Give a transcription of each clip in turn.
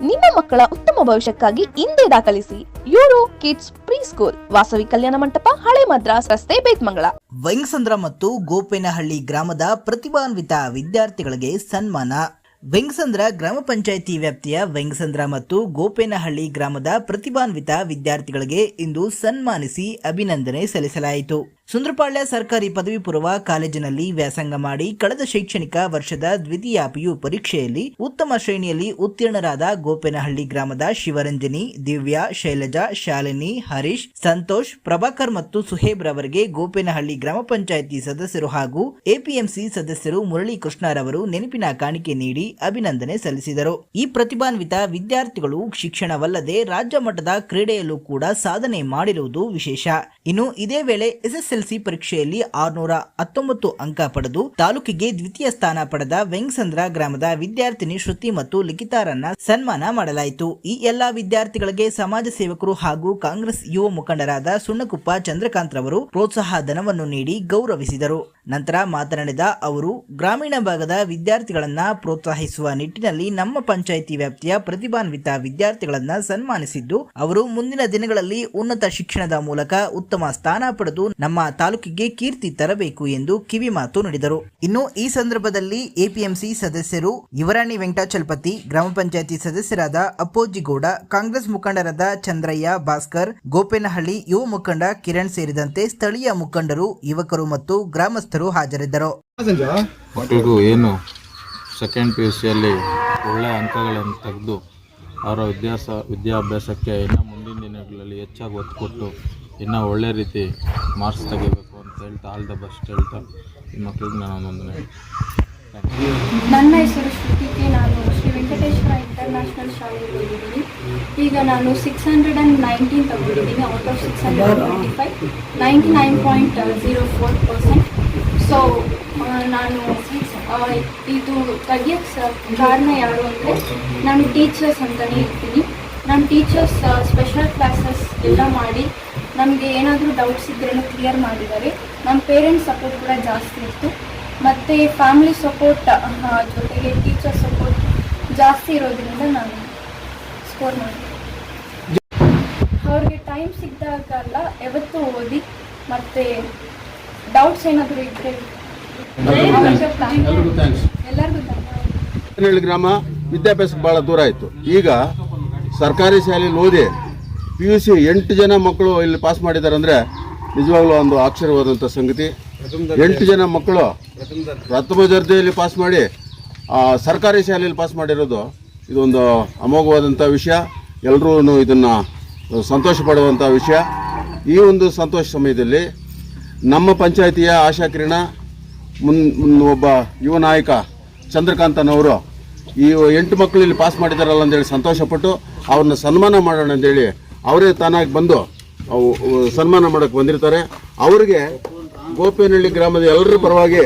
ನಿಮ್ಮ ಮಕ್ಕಳ ಉತ್ತಮ ಭವಿಷ್ಯಕ್ಕಾಗಿ ಹಿಂದೆ ದಾಖಲಿಸಿ Euro Kids pre school Vasavi Kalyana Mantapa, ಹಳೆ ಮದ್ರಾಸ್ ರಸ್ತೆ ಬೇತ್ಮಂಗಳ ವೆಂಗಸಂದ್ರ ಮತ್ತು ಗೋಪೇನಹಳ್ಳಿ ಗ್ರಾಮದ ಪ್ರತಿಭಾನ್ವಿತ ವಿದ್ಯಾರ್ಥಿಗಳಿಗೆ ಸನ್ಮಾನ. ವೆಂಗಸಂದ್ರ ಗ್ರಾಮ ಪಂಚಾಯಿತಿ ವ್ಯಾಪ್ತಿಯ ವೆಂಗಸಂದ್ರ ಮತ್ತು ಗೋಪೇನಹಳ್ಳಿ ಗ್ರಾಮದ ಪ್ರತಿಭಾನ್ವಿತ ವಿದ್ಯಾರ್ಥಿಗಳಿಗೆ ಇಂದು ಸನ್ಮಾನಿಸಿ ಅಭಿನಂದನೆ ಸಲ್ಲಿಸಲಾಯಿತು. ಸುಂದ್ರಪಾಳ್ಯ ಸರ್ಕಾರಿ ಪದವಿ ಪೂರ್ವ ಕಾಲೇಜಿನಲ್ಲಿ ವ್ಯಾಸಂಗ ಮಾಡಿ ಕಳೆದ ಶೈಕ್ಷಣಿಕ ವರ್ಷದ ದ್ವಿತೀಯ ಪಿಯು ಪರೀಕ್ಷೆಯಲ್ಲಿ ಉತ್ತಮ ಶ್ರೇಣಿಯಲ್ಲಿ ಉತ್ತೀರ್ಣರಾದ ಗೋಪೇನಹಳ್ಳಿ ಗ್ರಾಮದ ಶಿವರಂಜನಿ, ದಿವ್ಯಾ, ಶೈಲಜಾ, ಶಾಲಿನಿ, ಹರೀಶ್, ಸಂತೋಷ್, ಪ್ರಭಾಕರ್ ಮತ್ತು ಸುಹೇಬ್ ರವರಿಗೆ ಗೋಪೇನಹಳ್ಳಿ ಗ್ರಾಮ ಪಂಚಾಯಿತಿ ಸದಸ್ಯರು ಹಾಗೂ ಎಪಿಎಂಸಿ ಸದಸ್ಯರು ಮುರಳಿ ಕೃಷ್ಣರವರು ನೆನಪಿನ ಕಾಣಿಕೆ ನೀಡಿ ಅಭಿನಂದನೆ ಸಲ್ಲಿಸಿದರು. ಈ ಪ್ರತಿಭಾನ್ವಿತ ವಿದ್ಯಾರ್ಥಿಗಳು ಶಿಕ್ಷಣವಲ್ಲದೆ ರಾಜ್ಯ ಮಟ್ಟದ ಕ್ರೀಡೆಯಲ್ಲೂ ಕೂಡ ಸಾಧನೆ ಮಾಡಿರುವುದು ವಿಶೇಷ. ಇನ್ನು ಇದೇ ವೇಳೆ ಎಸ್ಎಸ್ಎಲ್ಸಿ ಪರೀಕ್ಷೆಯಲ್ಲಿ ಆರುನೂರ ಹತ್ತೊಂಬತ್ತು ಅಂಕ ಪಡೆದು ತಾಲೂಕಿಗೆ ದ್ವಿತೀಯ ಸ್ಥಾನ ಪಡೆದ ವೆಂಗಸಂದ್ರ ಗ್ರಾಮದ ವಿದ್ಯಾರ್ಥಿನಿ ಶ್ರುತಿ ಮತ್ತು ಲಿಖಿತಾರನ್ನ ಸನ್ಮಾನ ಮಾಡಲಾಯಿತು. ಈ ಎಲ್ಲಾ ವಿದ್ಯಾರ್ಥಿಗಳಿಗೆ ಸಮಾಜ ಸೇವಕರು ಹಾಗೂ ಕಾಂಗ್ರೆಸ್ ಯುವ ಮುಖಂಡರಾದ ಸುಣ್ಣಕುಪ್ಪ ಚಂದ್ರಕಾಂತ್ ರವರು ಪ್ರೋತ್ಸಾಹ ಧನವನ್ನು ನೀಡಿ ಗೌರವಿಸಿದರು. ನಂತರ ಮಾತನಾಡಿದ ಅವರು, ಗ್ರಾಮೀಣ ಭಾಗದ ವಿದ್ಯಾರ್ಥಿಗಳನ್ನು ಪ್ರೋತ್ಸಾಹಿಸುವ ನಿಟ್ಟಿನಲ್ಲಿ ನಮ್ಮ ಪಂಚಾಯಿತಿ ವ್ಯಾಪ್ತಿಯ ಪ್ರತಿಭಾನ್ವಿತ ವಿದ್ಯಾರ್ಥಿಗಳನ್ನು ಸನ್ಮಾನಿಸಿದ್ದು, ಅವರು ಮುಂದಿನ ದಿನಗಳಲ್ಲಿ ಉನ್ನತ ಶಿಕ್ಷಣದ ಮೂಲಕ ಉತ್ತಮ ಸ್ಥಾನ ಪಡೆದು ನಮ್ಮ ತಾಲೂಕಿಗೆ ಕೀರ್ತಿ ತರಬೇಕು ಎಂದು ಕಿವಿಮಾತು ನುಡಿದರು. ಇನ್ನು ಈ ಸಂದರ್ಭದಲ್ಲಿ ಎಪಿಎಂಸಿ ಸದಸ್ಯರು ಯುವರಾಣಿ ವೆಂಕಟಾಚಲಪತಿ, ಗ್ರಾಮ ಪಂಚಾಯಿತಿ ಸದಸ್ಯರಾದ ಅಪ್ಪೋಜಿಗೌಡ, ಕಾಂಗ್ರೆಸ್ ಮುಖಂಡರಾದ ಚಂದ್ರಯ್ಯ ಭಾಸ್ಕರ್, ಗೋಪೇನಹಳ್ಳಿ ಯುವ ಮುಖಂಡ ಕಿರಣ್ ಸೇರಿದಂತೆ ಸ್ಥಳೀಯ ಮುಖಂಡರು, ಯುವಕರು ಮತ್ತು ಗ್ರಾಮಸ್ಥರು ಹಾಜರಿದ್ದರು. ಮಕ್ಕಳಿಗೂ ಏನು? ಸೆಕೆಂಡ್ ಪಿ ಯು ಸಿಯಲ್ಲಿ ಒಳ್ಳೆಯ ಅಂಕಗಳನ್ನು ತೆಗೆದು ಅವರ ವಿದ್ಯಾಸ ವಿದ್ಯಾಭ್ಯಾಸಕ್ಕೆ ಇನ್ನೂ ಮುಂದಿನ ದಿನಗಳಲ್ಲಿ ಹೆಚ್ಚಾಗಿ ಒತ್ತು ಕೊಟ್ಟು ಇನ್ನೂ ಒಳ್ಳೆ ರೀತಿ ಮಾರ್ಕ್ಸ್ ತೆಗಿಬೇಕು ಅಂತ ಹೇಳ್ತಾ ಆಲ್ ದ ಬೆಸ್ಟ್ ಹೇಳ್ತಾ ಈ ಮಕ್ಕಳಿಗೆ ನಾನು ಒಂದೊಂದನೇ ನನ್ನ ಹೆಸರು ಶ್ರುತಿಕೆ ನಾನು ಶ್ರೀ ವೆಂಕಟೇಶ್ವರ ಇಂಟರ್ನ್ಯಾಷನಲ್ ಶಾಲೆಗೆ ಹೋಗಿದ್ದೀನಿ ಈಗ ನಾನು ಸಿಕ್ಸ್ ಹಂಡ್ರೆಡ್ ಆ್ಯಂಡ್ ನೈನ್ಟೀನ್ ತಗೊಂಡಿದ್ದೀನಿ out of six hundred twenty five ninety nine point zero four percent so ನಾನು ಇದು ತೆಗಿಯೋಕ್ಕೆ ಕಾರಣ ಯಾರು ಅಂದರೆ ನಾನು ಟೀಚರ್ಸ್ ಅಂತಲೇ ಇರ್ತೀನಿ. ನಮ್ಮ ಟೀಚರ್ಸ್ ಸ್ಪೆಷಲ್ ಕ್ಲಾಸಸ್ ಎಲ್ಲ ಮಾಡಿ ನಮಗೆ ಏನಾದರೂ ಡೌಟ್ಸ್ ಇದ್ರೂ ಕ್ಲಿಯರ್ ಮಾಡಿದ್ದಾರೆ. ನಮ್ಮ ಪೇರೆಂಟ್ಸ್ ಸಪೋರ್ಟ್ ಕೂಡ ಜಾಸ್ತಿ ಇತ್ತು. ಮತ್ತು ಫ್ಯಾಮಿಲಿ ಸಪೋರ್ಟ್ ಜೊತೆಗೆ ಟೀಚರ್ ಸಪೋರ್ಟ್ ಜಾಸ್ತಿ ಇರೋದ್ರಿಂದ ನಾನು ಸ್ಕೋರ್ ಮಾಡಿದೆ ಅವ್ರಿಗೆ ಟೈಮ್ ಸಿಕ್ಕಿದಾಗಲ್ಲ ಯಾವತ್ತೂ ಓದಿ, ಮತ್ತು ಡೌಟ್ಸ್ ಏನಾದರೂ ಇದ್ದರೆ ಎಲ್ಲರಿಗೂ ಗ್ರಾಮ ವಿದ್ಯಾಭ್ಯಾಸಕ್ಕೆ ಭಾಳ ದೂರ ಆಯಿತು. ಈಗ ಸರ್ಕಾರಿ ಶಾಲೆಯಲ್ಲಿ ಓದಿ ಪಿ ಯು ಸಿ ಎಂಟು ಜನ ಮಕ್ಕಳು ಇಲ್ಲಿ ಪಾಸ್ ಮಾಡಿದ್ದಾರೆ ಅಂದರೆ ನಿಜವಾಗ್ಲೂ ಒಂದು ಆಶ್ಚರ್ಯವಾದಂಥ ಸಂಗತಿ. ಎಂಟು ಜನ ಮಕ್ಕಳು ಪ್ರಥಮ ದರ್ಜೆಯಲ್ಲಿ ಪಾಸ್ ಮಾಡಿ ಆ, ಸರ್ಕಾರಿ ಶಾಲೆಯಲ್ಲಿ ಪಾಸ್ ಮಾಡಿರೋದು ಇದೊಂದು ಅಮೋಘವಾದಂಥ ವಿಷಯ. ಎಲ್ಲರೂ ಇದನ್ನು ಸಂತೋಷ ಪಡುವಂಥ ವಿಷಯ. ಈ ಒಂದು ಸಂತೋಷ ಸಮಯದಲ್ಲಿ ನಮ್ಮ ಪಂಚಾಯಿತಿಯ ಆಶಾ ಕಿರಣ, ಮುನ್ ಒಬ್ಬ ಯುವ ನಾಯಕ ಚಂದ್ರಕಾಂತನವರು ಈ ಎಂಟು ಮಕ್ಕಳು ಇಲ್ಲಿ ಪಾಸ್ ಮಾಡಿದಾರಲ್ಲ ಅಂತೇಳಿ ಸಂತೋಷಪಟ್ಟು ಅವ್ರನ್ನ ಸನ್ಮಾನ ಮಾಡೋಣ ಅಂತೇಳಿ ಅವರೇ ತಾನಾಗಿ ಬಂದು ಸನ್ಮಾನ ಮಾಡೋಕೆ ಬಂದಿರ್ತಾರೆ. ಅವರಿಗೆ ಗೋಪೇನಹಳ್ಳಿ ಗ್ರಾಮದ ಎಲ್ಲರ ಪರವಾಗಿ,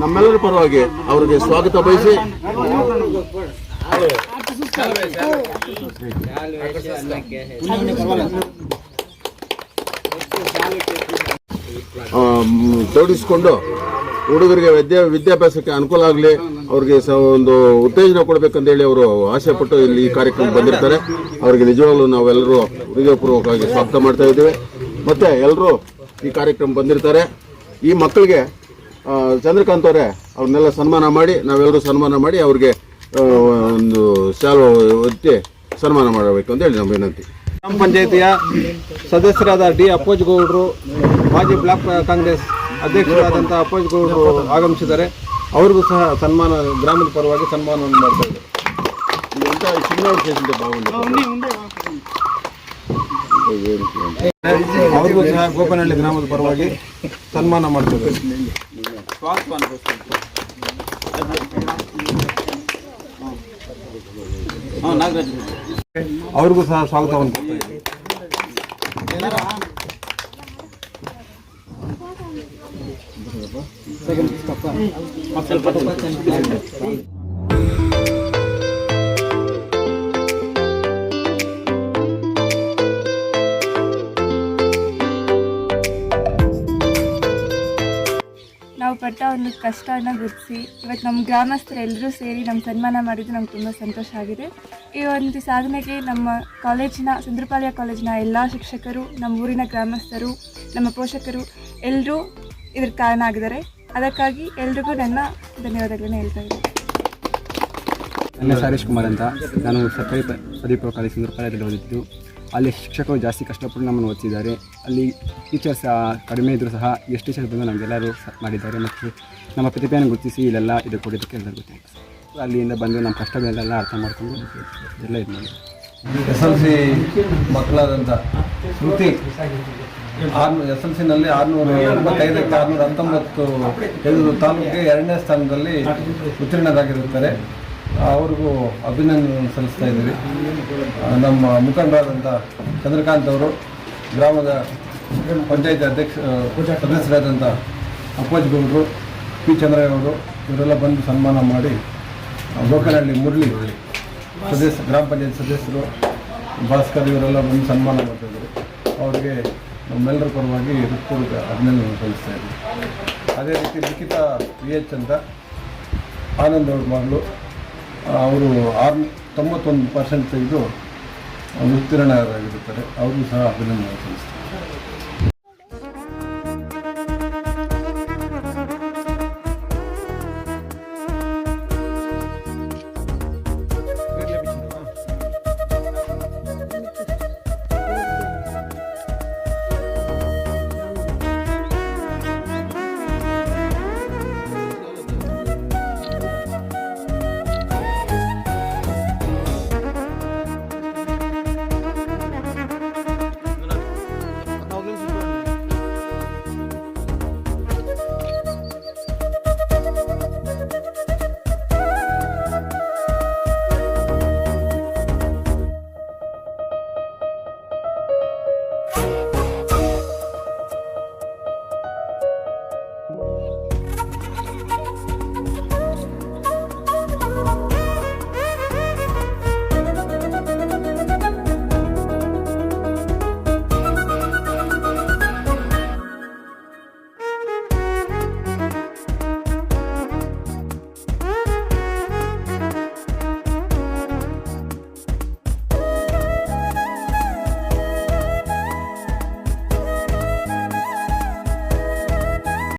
ನಮ್ಮೆಲ್ಲರ ಪರವಾಗಿ ಅವರಿಗೆ ಸ್ವಾಗತ ಬಯಸಿ. ತೊಡಗಿಸ್ಕೊಂಡು ಹುಡುಗರಿಗೆ ವಿದ್ಯಾ ವಿದ್ಯಾಭ್ಯಾಸಕ್ಕೆ ಅನುಕೂಲ ಆಗಲಿ, ಅವ್ರಿಗೆ ಸ ಒಂದು ಉತ್ತೇಜನ ಕೊಡಬೇಕಂತೇಳಿ ಅವರು ಆಸೆ ಪಟ್ಟು ಇಲ್ಲಿ ಈ ಕಾರ್ಯಕ್ರಮ ಬಂದಿರ್ತಾರೆ. ಅವರಿಗೆ ನಿಜವಾಗ್ಲೂ ನಾವೆಲ್ಲರೂ ಹೃದಯಪೂರ್ವಕವಾಗಿ ಸ್ವಾಗತ ಮಾಡ್ತಾ ಇದ್ದೇವೆ. ಮತ್ತು ಎಲ್ಲರೂ ಈ ಕಾರ್ಯಕ್ರಮ ಬಂದಿರ್ತಾರೆ. ಈ ಮಕ್ಕಳಿಗೆ ಚಂದ್ರಕಾಂತ್ ಅವರೇ ಅವ್ರನ್ನೆಲ್ಲ ಸನ್ಮಾನ ಮಾಡಿ, ನಾವೆಲ್ಲರೂ ಸನ್ಮಾನ ಮಾಡಿ ಅವ್ರಿಗೆ ಒಂದು ಶಾಲು ಒತ್ತಿ ಸನ್ಮಾನ ಮಾಡಬೇಕು ಅಂತೇಳಿ ನಮ್ಮ ವಿನಂತಿ. ಗ್ರಾಮ ಪಂಚಾಯಿತಿಯ ಸದಸ್ಯರಾದ ಡಿ ಅಪ್ಪೋಜ್ ಗೌಡರು ಮಾಜಿ ಬ್ಲಾಕ್ ಕಾಂಗ್ರೆಸ್ ಅಧ್ಯಕ್ಷರಾದಂಥ ಅಪ್ಪೋಜ್ ಗೌಡರು ಆಗಮಿಸಿದ್ದಾರೆ. ಅವ್ರಿಗೂ ಸಹ ಸನ್ಮಾನ, ಗ್ರಾಮದ ಪರವಾಗಿ ಸನ್ಮಾನವನ್ನು ಮಾಡ್ತಾ ಅವ್ರಿಗೂ ಸಹ ಗೋಪನಹಳ್ಳಿ ಗ್ರಾಮದ ಪರವಾಗಿ ಸನ್ಮಾನ ಮಾಡ್ತಾರೆ ಅವ್ರಿಗೂ ಸಹ ಸ್ವಾಗತವನ್ನು Second stop. ಪಟ್ಟ ಒಂದು ಕಷ್ಟನ ಗುರುತಿಸಿ ಇವತ್ತು ನಮ್ಮ ಗ್ರಾಮಸ್ಥರೆಲ್ಲರೂ ಸೇರಿ ನಮ್ಮ ಸನ್ಮಾನ ಮಾಡಿದ್ದು ನಮ್ಗೆ ತುಂಬ ಸಂತೋಷ ಆಗಿದೆ. ಈ ಒಂದು ಸಾಧನೆಗೆ ನಮ್ಮ ಕಾಲೇಜಿನ, ಸುಂದ್ರಪಾಳ್ಯ ಕಾಲೇಜಿನ ಎಲ್ಲ ಶಿಕ್ಷಕರು, ನಮ್ಮ ಊರಿನ ಗ್ರಾಮಸ್ಥರು, ನಮ್ಮ ಪೋಷಕರು ಎಲ್ಲರೂ ಇದ್ರ ಕಾರಣ ಆಗಿದ್ದಾರೆ. ಅದಕ್ಕಾಗಿ ಎಲ್ರಿಗೂ ನನ್ನ ಧನ್ಯವಾದಗಳನ್ನ ಹೇಳ್ತಾ ಇದ್ದೀನಿ. ನನ್ನ ಹರೀಶ್ ಕುಮಾರ್ ಅಂತ. ನಾನು ಸರ್ಕಾರಿ ಕಾಲೇಜ್ ಸುಂದರಪಾಳ್ಯದಲ್ಲಿ ಓದಿದ್ದು. ಅಲ್ಲಿ ಶಿಕ್ಷಕರು ಜಾಸ್ತಿ ಕಷ್ಟಪಟ್ಟು ನಮ್ಮನ್ನು ಓದಿಸಿದ್ದಾರೆ ಅಲ್ಲಿ ಟೀಚರ್ಸ್ ಕಡಿಮೆ ಇದ್ದರೂ ಸಹ ಎಷ್ಟು ಟೀಚರ್ಸ್ ಬಂದು ನಮಗೆಲ್ಲರೂ ಮಾಡಿದ್ದಾರೆ ಮತ್ತು ನಮ್ಮ ಪ್ರತಿಭೆಯನ್ನು ಗುರುತಿಸಿ ಇಲ್ಲೆಲ್ಲ ಇದು ಕೊಡೋದಕ್ಕೆ ಎಲ್ಲರಿಗೂ ಥ್ಯಾಂಕ್ಸ್ ಅಲ್ಲಿಂದ ಬಂದು ನಮ್ಮ ಕಷ್ಟಗಳೆಲ್ಲ ಅರ್ಥ ಮಾಡ್ಕೊಂಡು ಎಲ್ಲ ಇದು ಎಸ್ ಎಲ್ ಸಿ ಮಕ್ಕಳಾದಂಥ ಶ್ರುತಿ ಆರ್ನೂ, ಎಸ್ ಎಲ್ ಸಿನಲ್ಲಿ ಆರುನೂರ ಎಂಬತ್ತೈದಕ್ಕೆ ಆರುನೂರ ಹತ್ತೊಂಬತ್ತು ತಾಲೂಕಿಗೆ ಎರಡನೇ ಸ್ಥಾನದಲ್ಲಿ ಉತ್ತೀರ್ಣರಾಗಿರುತ್ತಾರೆ. ಅವ್ರಿಗೂ ಅಭಿನಂದನೆ ಸಲ್ಲಿಸ್ತಾ ಇದ್ದೀವಿ. ನಮ್ಮ ಮುಖಂಡರಾದಂಥ ಚಂದ್ರಕಾಂತ್ ಅವರು, ಗ್ರಾಮದ ಪಂಚಾಯತ್ ಅಧ್ಯಕ್ಷ ಸದಸ್ಯರಾದಂಥ ಅಪ್ಪಜ್ ಗೌಡರು ಪಿ ಚಂದ್ರಯ್ಯವರು ಇವರೆಲ್ಲ ಬಂದು ಸನ್ಮಾನ ಮಾಡಿ ಲೋಕನಹಳ್ಳಿ ಮುರಳಿ ಸದಸ್ಯ, ಗ್ರಾಮ ಪಂಚಾಯತ್ ಸದಸ್ಯರು, ಭಾಸ್ಕರ್ ಇವರೆಲ್ಲ ಬಂದು ಸನ್ಮಾನ ಮಾಡ್ತಾಯಿದ್ರು ಅವರಿಗೆ ನಮ್ಮೆಲ್ಲರ ಪರವಾಗಿ ಹೃತ್ಪೂರ್ವಕ ಅಭಿನಂದನೆ ಸಲ್ಲಿಸ್ತಾ ಇದ್ದೀವಿ. ಅದೇ ರೀತಿ ಲಿಖಿತ ವಿ ಎಚ್ ಅಂತ ಆನಂದ್ ಅವ್ರ ಮಗಳು ಅವರು ಆರು ತೊಂಬತ್ತೊಂದು ಪರ್ಸೆಂಟ್ ತೆಗೆದು ಉತ್ತೀರ್ಣರಾಗಿರುತ್ತಾರೆ ಅವ್ರಿಗೂ ಸಹ ಅಭಿನಂದನೆ ಸಲ್ಲಿಸ್ತಾರೆ.